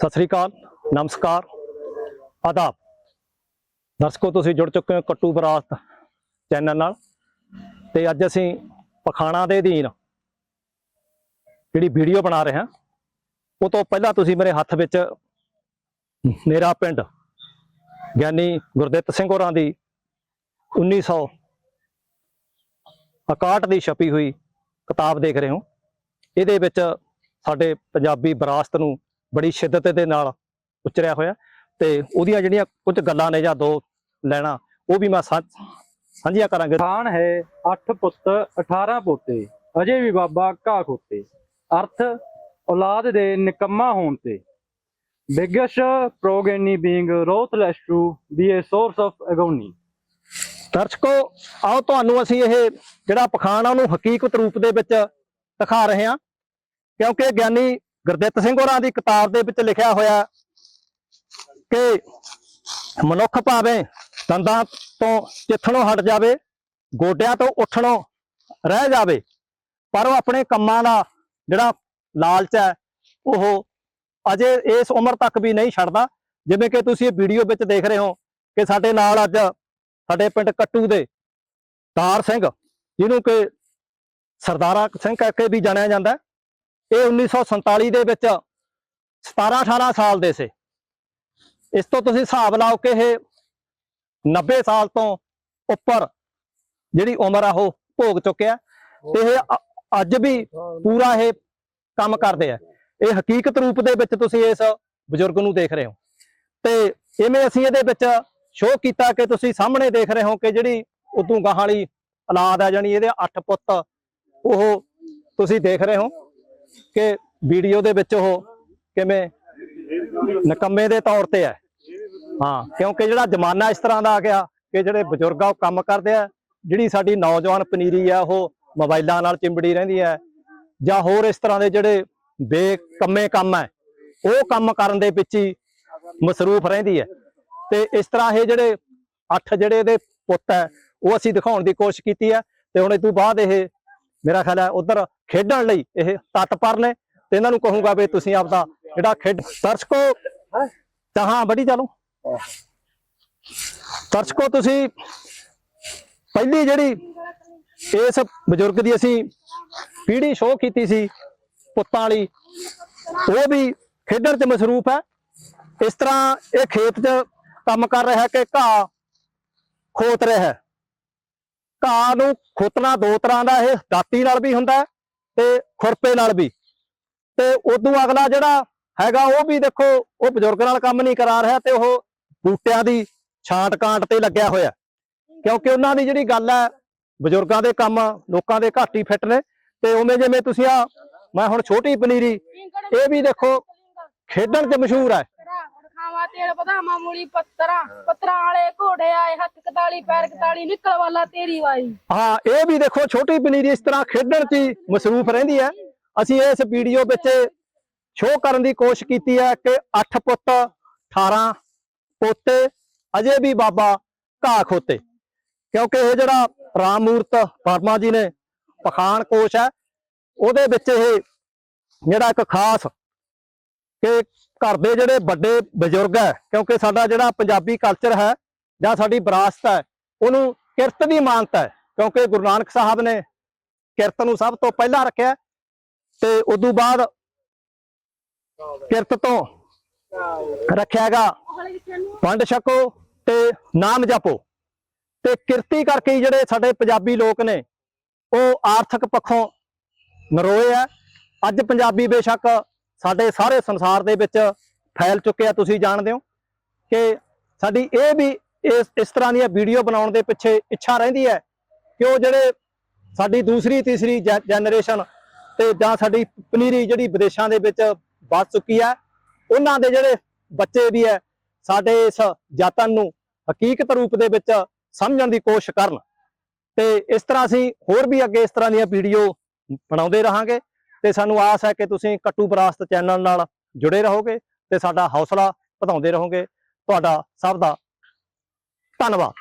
ਸਤਿ ਸ੍ਰੀ ਅਕਾਲ, ਨਮਸਕਾਰ, ਆਦਾਬ। ਦਰਸ਼ਕੋ, ਤੁਸੀਂ ਜੁੜ ਚੁੱਕੇ ਹੋ ਕੱਟੂ ਬਰਾਸਤ ਚੈਨਲ ਨਾਲ। ਤੇ ਅੱਜ ਅਸੀਂ ਪਖਾਣਾ ਦੇ ਅਧੀਨ ਜਿਹੜੀ ਵੀਡੀਓ ਬਣਾ ਰਹੇ ਹਾਂ, ਉਹ ਤੋਂ ਪਹਿਲਾਂ ਤੁਸੀਂ ਮੇਰੇ ਹੱਥ ਵਿੱਚ ਮੇਰਾ ਪਿੰਡ ਗਿਆਨੀ ਗੁਰਦਿੱਤ ਸਿੰਘ ਹੋਰਾਂ ਦੀ 1961 ਦੀ ਛਪੀ ਹੋਈ ਕਿਤਾਬ ਦੇਖ ਰਹੇ ਹੋ। ਇਹਦੇ ਵਿੱਚ ਸਾਡੇ ਪੰਜਾਬੀ ਵਿਰਾਸਤ ਨੂੰ ਬੜੀ ਸ਼ਿੱਦਤ ਦੇ ਨਾਲ ਉਚਰਿਆ ਹੋਇਆ ਤੇ ਉਹਦੀਆਂ ਜਿਹੜੀਆਂ ਕੁਝ ਗੱਲਾਂ ਨੇ ਜਾਂ ਦੋ ਲੈਣਾ ਉਹ ਵੀ ਮੈਂ ਸਾਂਝ- ਸਾਂਝੀਆਂ ਕਰਾਂਗੇ। ਖਾਨ ਹੈ 8 ਪੁੱਤ 18 ਪੋਤੇ ਅਜੇ ਵੀ ਬਾਬਾ ਘਾ ਖੋਤੇ। ਅਰਥ ਔਲਾਦ ਦੇ ਨਿਕੰਮਾ ਹੋਣ ਤੇ। Biggest progeny being ruthless to be a source of agony. ਦਰਸ਼ਕੋ ਆਓ ਤੁਹਾਨੂੰ ਅਸੀਂ ਇਹ ਜਿਹੜਾ ਪਖਾਨ ਆ ਉਹਨੂੰ ਹਕੀਕਤ ਰੂਪ ਦੇ ਵਿੱਚ ਦਿਖਾ ਰਹੇ ਹਾਂ। ਕਿਉਂਕਿ ਗਿਆਨੀ ਗੁਰਦਿੱਤ ਸਿੰਘ ਹੋਰਾਂ ਦੀ ਕਿਤਾਬ ਦੇ ਵਿੱਚ ਲਿਖਿਆ ਹੋਇਆ ਕਿ ਮਨੁੱਖ ਭਾਵੇਂ ਦੰਦਾਂ ਤੋਂ ਚਿੱਥਣੋਂ ਹਟ ਜਾਵੇ, ਗੋਡਿਆਂ ਤੋਂ ਉੱਠਣੋਂ ਰਹਿ ਜਾਵੇ, ਪਰ ਉਹ ਆਪਣੇ ਕੰਮਾਂ ਦਾ ਜਿਹੜਾ ਲਾਲਚ ਹੈ, ਉਹ ਅਜੇ ਇਸ ਉਮਰ ਤੱਕ ਵੀ ਨਹੀਂ ਛੱਡਦਾ। ਜਿਵੇਂ ਕਿ ਤੁਸੀਂ ਇਹ ਵੀਡੀਓ ਵਿੱਚ ਦੇਖ ਰਹੇ ਹੋ ਕਿ ਸਾਡੇ ਨਾਲ ਅੱਜ ਸਾਡੇ ਪਿੰਡ ਕੱਟੂ ਦੇ ਤਾਰ ਸਿੰਘ, ਜਿਹਨੂੰ ਕਿ ਸਰਦਾਰਾ ਸਿੰਘ ਕਹਿ ਕੇ ਵੀ ਜਾਣਿਆ ਜਾਂਦਾ ਇਹ 1947 ਦੇ ਵਿੱਚ 17 18 ਸਾਲ ਦੇ ਸੀ। ਇਸ ਤੋਂ ਤੁਸੀਂ ਹਿਸਾਬ ਲਾਓ ਕਿ ਇਹ 90 ਸਾਲ ਤੋਂ ਉੱਪਰ ਜਿਹੜੀ ਉਮਰ ਆ, ਉਹ ਭੋਗ ਚੁੱਕਿਆ। ਤੇ ਇਹ ਅੱਜ ਵੀ ਪੂਰਾ ਇਹ ਕੰਮ ਕਰਦੇ ਆ। ਇਹ ਹਕੀਕਤ ਰੂਪ ਦੇ ਵਿੱਚ ਤੁਸੀਂ ਇਸ ਬਜ਼ੁਰਗ ਨੂੰ ਦੇਖ ਰਹੇ ਹੋ। ਤੇ ਇਵੇਂ ਅਸੀਂ ਇਹਦੇ ਵਿੱਚ ਸ਼ੋਅ ਕੀਤਾ ਕਿ ਤੁਸੀਂ ਸਾਹਮਣੇ ਦੇਖ ਰਹੇ ਹੋ ਕਿ ਜਿਹੜੀ ਉਦੋਂ ਗਾਹਾਂ ਵਾਲੀ ਔਲਾਦ ਹੈ ਜਾਨੀ ਇਹਦੇ 8 ਪੁੱਤ, ਉਹ ਤੁਸੀਂ ਦੇਖ ਰਹੇ ਹੋ। ਕਿ ਵੀਡੀਓ ਦੇ ਵਿੱਚ ਉਹ ਕਿਵੇਂ ਨਕੰਮੇ ਦੇ ਤੌਰ ਤੇ ਹੈ। ਹਾਂ, ਕਿਉਂਕਿ ਜਿਹੜਾ ਜ਼ਮਾਨਾ ਇਸ ਤਰ੍ਹਾਂ ਦਾ ਆ ਗਿਆ ਕਿ ਜਿਹੜੇ ਬਜ਼ੁਰਗ ਆ ਉਹ ਕੰਮ ਕਰਦੇ ਆ, ਜਿਹੜੀ ਸਾਡੀ ਨੌਜਵਾਨ ਪਨੀਰੀ ਆ, ਉਹ ਮੋਬਾਈਲਾਂ ਨਾਲ ਚਿੰਬੜੀ ਰਹਿੰਦੀ ਹੈ ਜਾਂ ਹੋਰ ਇਸ ਤਰ੍ਹਾਂ ਦੇ ਜਿਹੜੇ ਬੇਕੰਮੇ ਕੰਮ ਹੈ, ਉਹ ਕੰਮ ਕਰਨ ਦੇ ਵਿੱਚ ਹੀ ਮਸਰੂਫ ਰਹਿੰਦੀ ਹੈ। ਤੇ ਇਸ ਤਰ੍ਹਾਂ ਇਹ ਜਿਹੜੇ ਅੱਠ ਜਿਹੜੇ ਇਹਦੇ ਪੁੱਤ ਹੈ, ਉਹ ਅਸੀਂ ਦਿਖਾਉਣ ਦੀ ਕੋਸ਼ਿਸ਼ ਕੀਤੀ ਹੈ ਤੇ ਹੁਣ ਇਸ ਤੋਂ ਬਾਅਦ ਇਹ ਮੇਰਾ ਖਿਆਲ ਹੈ ਉਧਰ ਖੇਡਣ ਲਈ ਇਹ ਤਤਪਰ ਨੇ ਤੇ ਇਹਨਾਂ ਨੂੰ ਕਹੂੰਗਾ ਵੀ ਤੁਸੀਂ ਆਪਦਾ ਜਿਹੜਾ ਖੇਡ ਦਰਸ਼ਕੋ ਚਾਹਾਂ ਬੜੀ ਚਲੋ ਦਰਸ਼ਕੋ ਤੁਸੀਂ ਪਹਿਲੀ ਜਿਹੜੀ ਇਸ ਬਜ਼ੁਰਗ ਦੀ ਅਸੀਂ ਪੀੜੀ ਸ਼ੋਅ ਕੀਤੀ ਸੀ ਪੁੱਤਾਂ ਵਾਲੀ, ਉਹ ਵੀ ਖੇਡਣ 'ਚ ਮਸਰੂਫ ਹੈ। ਇਸ ਤਰ੍ਹਾਂ ਇਹ ਖੇਤ 'ਚ ਕੰਮ ਕਰ ਰਿਹਾ ਕਿ ਘਾਹ ਖੋਤ ਰਿਹਾ ਹੈ। ਘਾਹ ਨੂੰ ਖੋਤਣਾ ਦੋ ਤਰ੍ਹਾਂ ਦਾ ਇਹ, ਦਾਤੀ ਨਾਲ ਵੀ ਹੁੰਦਾ ਤੇ ਖੁਰਪੇ ਨਾਲ ਵੀ। ਤੇ ਉਦੋਂ ਅਗਲਾ ਜਿਹੜਾ ਹੈਗਾ ਉਹ ਵੀ ਦੇਖੋ, ਉਹ ਬਜ਼ੁਰਗ ਨਾਲ ਕੰਮ ਨਹੀਂ ਕਰਾ ਰਿਹਾ ਤੇ ਉਹ ਬੂਟਿਆਂ ਦੀ ਛਾਂਟ ਕਾਂਟ ਤੇ ਲੱਗਿਆ ਹੋਇਆ। ਕਿਉਂਕਿ ਉਹਨਾਂ ਦੀ ਜਿਹੜੀ ਗੱਲ ਹੈ, ਬਜ਼ੁਰਗਾਂ ਦੇ ਕੰਮ ਲੋਕਾਂ ਦੇ ਘੱਟ ਹੀ ਫਿੱਟ ਨੇ ਤੇ ਉਵੇਂ ਜਿਵੇਂ ਤੁਸੀਂ ਆ, ਮੈਂ ਹੁਣ ਛੋਟੀ ਪਨੀਰੀ, ਇਹ ਵੀ ਦੇਖੋ ਖੇਡਣ 'ਚ ਮਸ਼ਹੂਰ ਹੈ। ਖਾਵਾ ਤੇਲ ਬਦਾਮਾ ਮੂਲੀ ਪੱਤਰਾਂ ਪੱਤਰਾਂ ਵਾਲੇ ਘੋੜੇ ਆਏ ਹੱਥ ਕਤਾਲੀ ਪੈਰ ਕਤਾਲੀ, ਨਿਕਲ ਵਾਲਾ ਤੇਰੀ ਵਾਈ ਹਾਂ, ਇਹ ਵੀ ਦੇਖੋ, ਛੋਟੀ ਪਨੀਰੀ ਇਸ ਤਰ੍ਹਾਂ ਖੇਡਣ 'ਚ ਹੀ ਮਸਰੂਫ ਰਹਿੰਦੀ ਹੈ। ਅਸੀਂ ਇਸ ਵੀਡੀਓ ਵਿੱਚ ਸ਼ੋਅ ਕਰਨ ਦੀ ਕੋਸ਼ਿਸ਼ ਕੀਤੀ ਹੈ ਕਿ 8 ਪੁੱਤ 18 ਪੋਤੇ, ਅਜੇ ਵੀ ਬਾਬਾ ਘਾਹ ਖੋਤੇ। ਕਿਉਂਕਿ ਇਹ ਜਿਹੜਾ ਰਾਮ ਮੂਰਤ ਵਰਮਾ ਜੀ ਨੇ ਪਖਾਨ ਕੋਸ਼ ਹੈ, ਉਹਦੇ ਵਿੱਚ ਇਹ ਜਿਹੜਾ ਇੱਕ ਖਾਸ ਕਿ ਘਰ ਦੇ ਜਿਹੜੇ ਵੱਡੇ ਬਜ਼ੁਰਗ ਹੈ, ਕਿਉਂਕਿ ਸਾਡਾ ਜਿਹੜਾ ਪੰਜਾਬੀ ਕਲਚਰ ਹੈ ਜਾਂ ਸਾਡੀ ਵਿਰਾਸਤ ਹੈ, ਉਹਨੂੰ ਕਿਰਤ ਦੀ ਮਾਨਤਾ ਹੈ, ਕਿਉਂਕਿ ਗੁਰੂ ਨਾਨਕ ਸਾਹਿਬ ਨੇ ਕਿਰਤ ਨੂੰ ਸਭ ਤੋਂ ਪਹਿਲਾਂ ਰੱਖਿਆ ਤੇ ਉਦੋਂ ਬਾਅਦ ਕਿਰਤ ਤੋਂ ਰੱਖਿਆਗਾ ਵੰਡ ਛਕੋ ਤੇ ਨਾਮ ਜਪੋ। ਤੇ ਕਿਰਤੀ ਕਰਕੇ ਹੀ ਜਿਹੜੇ ਸਾਡੇ ਪੰਜਾਬੀ ਲੋਕ ਨੇ, ਉਹ ਆਰਥਿਕ ਪੱਖੋਂ ਨਰੋਏ ਆ ਅੱਜ ਪੰਜਾਬੀ ਬੇਸ਼ੱਕ ਸਾਡੇ ਸਾਰੇ ਸੰਸਾਰ ਦੇ ਵਿੱਚ ਫੈਲ ਚੁੱਕੇ ਆ, ਤੁਸੀਂ ਜਾਣਦੇ ਹੋ ਕਿ ਸਾਡੀ ਇਹ ਵੀ ਇਸ ਇਸ ਤਰ੍ਹਾਂ ਦੀਆਂ ਵੀਡੀਓ ਬਣਾਉਣ ਦੇ ਪਿੱਛੇ ਇੱਛਾ ਰਹਿੰਦੀ ਹੈ ਕਿ ਉਹ ਜਿਹੜੇ ਸਾਡੀ ਦੂਸਰੀ, ਤੀਸਰੀ ਜਨਰੇਸ਼ਨ ਤੇ ਜਾਂ ਸਾਡੀ ਪਨੀਰੀ ਜਿਹੜੀ ਵਿਦੇਸ਼ਾਂ ਦੇ ਵਿੱਚ ਵੱਸ ਚੁੱਕੀ ਹੈ, ਉਹਨਾਂ ਦੇ ਜਿਹੜੇ ਬੱਚੇ ਵੀ ਹੈ, ਸਾਡੇ ਇਸ ਯਤਨ ਨੂੰ ਹਕੀਕਤ ਰੂਪ ਦੇ ਵਿੱਚ ਸਮਝਣ ਦੀ ਕੋਸ਼ਿਸ਼ ਕਰਨ। ਤੇ ਇਸ ਤਰ੍ਹਾਂ ਅਸੀਂ ਹੋਰ ਵੀ ਅੱਗੇ ਇਸ ਤਰ੍ਹਾਂ ਦੀਆਂ ਵੀਡੀਓ ਬਣਾਉਂਦੇ ਰਹਾਂਗੇ ਤੇ ਸਾਨੂੰ ਆਸ ਹੈ ਕਿ ਤੁਸੀਂ ਕੱਟੂ ਬਰਾਸਤ ਚੈਨਲ ਨਾਲ ਜੁੜੇ ਰਹੋਗੇ ਤੇ ਸਾਡਾ ਹੌਸਲਾ ਵਧਾਉਂਦੇ ਰਹੋਗੇ। ਤੁਹਾਡਾ ਸਭ ਦਾ ਧੰਨਵਾਦ